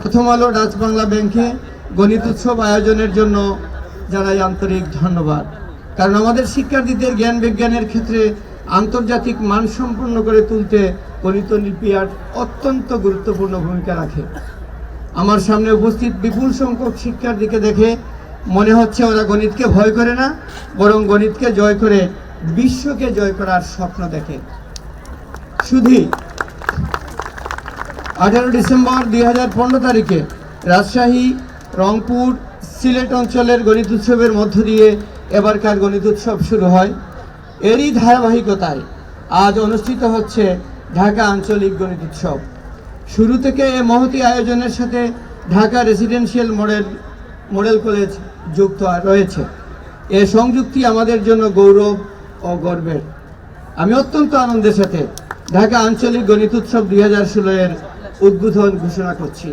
প্রথম আলো ডাচ বাংলা ব্যাংকে গণিত উৎসব আয়োজনের জন্য জানাই আন্তরিক ধন্যবাদ। কারণ আমাদের শিক্ষার্থীদের জ্ঞান বিজ্ঞানের ক্ষেত্রে আন্তর্জাতিক মানসম্পন্ন করে তুলতে গণিত অলিম্পিয়াড অত্যন্ত গুরুত্বপূর্ণ ভূমিকা রাখে। আমার সামনে উপস্থিত বিপুল সংখ্যক শিক্ষার্থীকে দেখে মনে হচ্ছে ওরা গণিতকে ভয় করে না, বরং গণিতকে জয় করে বিশ্বকে জয় করার স্বপ্ন দেখে। শুধুই আঠারো ডিসেম্বর দুই হাজার পনেরো তারিখে রাজশাহী, রংপুর, সিলেট অঞ্চলের গণিত উৎসবের মধ্য দিয়ে এবারকার গণিত উৎসব শুরু হয়। এরই ধারাবাহিকতায় আজ অনুষ্ঠিত হচ্ছে ঢাকা আঞ্চলিক গণিত উৎসব। শুরু থেকে এ মহতি আয়োজনের সাথে Dhaka residential model model college যুক্ত রয়েছে। এ সংযুক্তি আমাদের জন্য গৌরব ও গর্বের। আমি অত্যন্ত আনন্দের সাথে ঢাকা আঞ্চলিক গণিত উৎসব দুই হাজার ষোলো এর উদ্বোধন ঘোষণা করছি।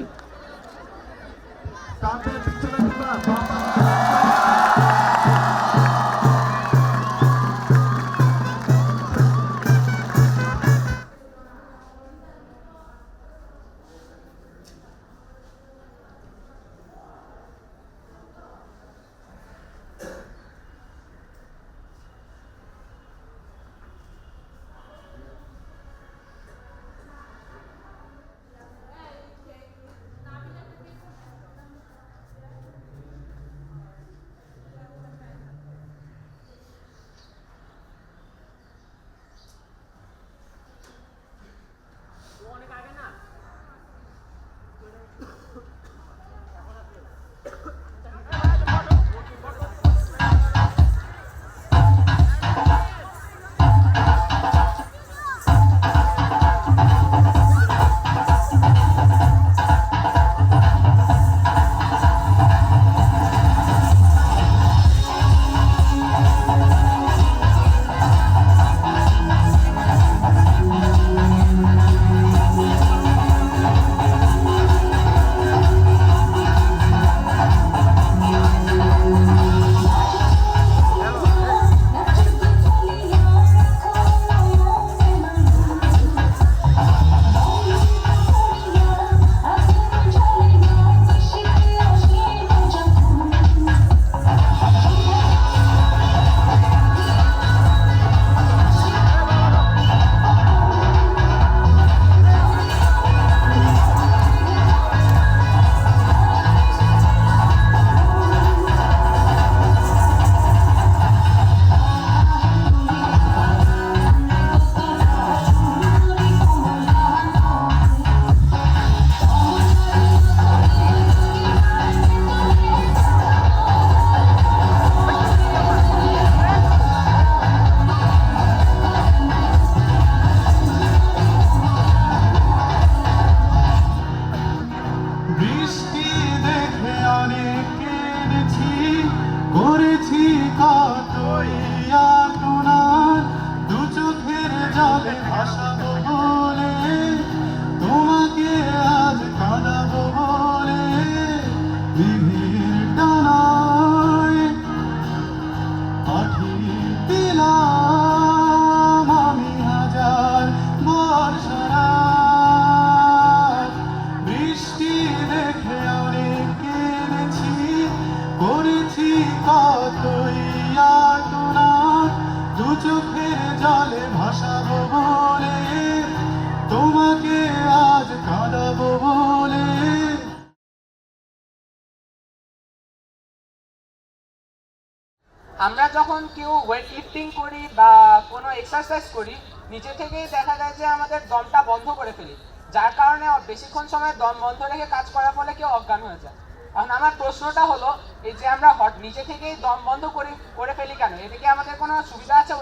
আমরা যখন কেউ ওয়েট লিফটিং করি বা কোনো এক্সারসাইজ করি, নিজে থেকেই দেখা যায় যে আমাদের দমটা বন্ধ করে ফেলি। যার কারণে বেশিক্ষণ সময় দম বন্ধ রেখে কাজ করার ফলে কেউ অজ্ঞান হয়ে যায়। এখন আমার প্রশ্নটা হলো, এই যে আমরা হট নিজে থেকেই দম বন্ধ করি, করে ফেলি কেন? এতে কি আমাদের কোনো সুবিধা আছে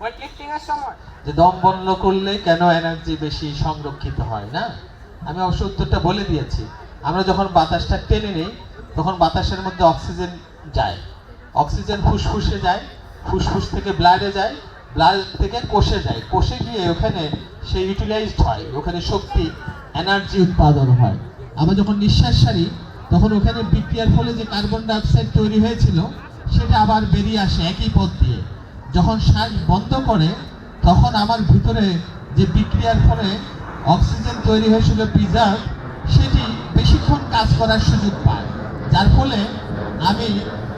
ওয়েট লিফটিং এর সময়? যে দম বন্ধ করলে কেন এনার্জি বেশি সংরক্ষিত হয়, না? আমি অবশ্য উত্তরটা বলে দিয়েছি। আমরা যখন বাতাসটা টেনে নিই, তখন বাতাসের মধ্যে অক্সিজেন যায়। অক্সিজেন ফুসফুসে যায়, ফুসফুস থেকে ব্লাডে যায়, ব্লাড থেকে কোষে যায়। কোষে গিয়ে ওখানে সে ইউটিলাইজড হয়, ওখানে শক্তি এনার্জি উৎপাদন হয়। আমরা যখন নিঃশ্বাস সারি তখন ওখানে বিক্রিয়ার ফলে যে কার্বন ডাইঅক্সাইড তৈরি হয়েছিল, সেটা আবার বেরিয়ে আসে একই পথ দিয়ে। যখন শ্বাস বন্ধ করে, তখন আমার ভিতরে যে বিক্রিয়ার ফলে অক্সিজেন তৈরি হয়েছিল প্রিজার্ভ সেটি বেশিক্ষণ কাজ করার সুযোগ পায়। যার ফলে আমি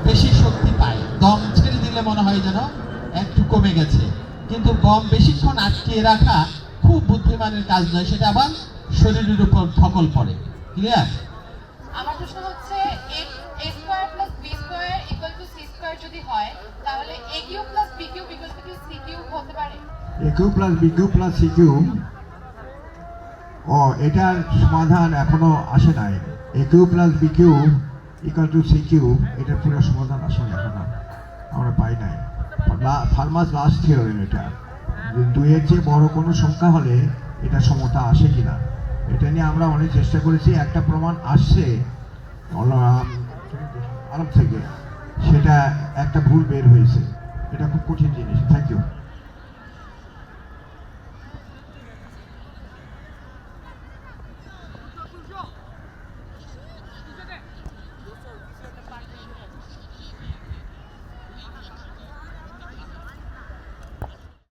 বেশি শক্তি পাই। দম ছেড়ে দিলে মনে হয় যেন একটু কমে গেছে। কিন্তু গম বেশিক্ষণ আটকিয়ে রাখা খুব বুদ্ধিমানের কাজ নয় সেটা আবার শরীরের উপর ধকল পড়ে। ক্লিয়ার আমার প্রশ্ন হচ্ছে square plus square equal to square যদি হয় তাহলে প্লাস ইকুয়াল টু হতে পারে। প্লাস প্লাস ও এটার সমাধান এখনও আসে নাই। A cube plus B cube equal to C cube এটার পুরো সমাধান আসেনি এখনও আমরা পাই নাই। ফার্মাস লাস্ট থিওরেম এটা। দুইয়ের চেয়ে বড় কোনো সংখ্যা হলে এটা সমতা আসে কি না এটা নিয়ে আমরা অনেক চেষ্টা করেছি, একটা প্রমাণ আসছে। আরব থেকে। সেটা একটা ভুল বের হয়েছে। এটা খুব কঠিন জিনিস। Thank you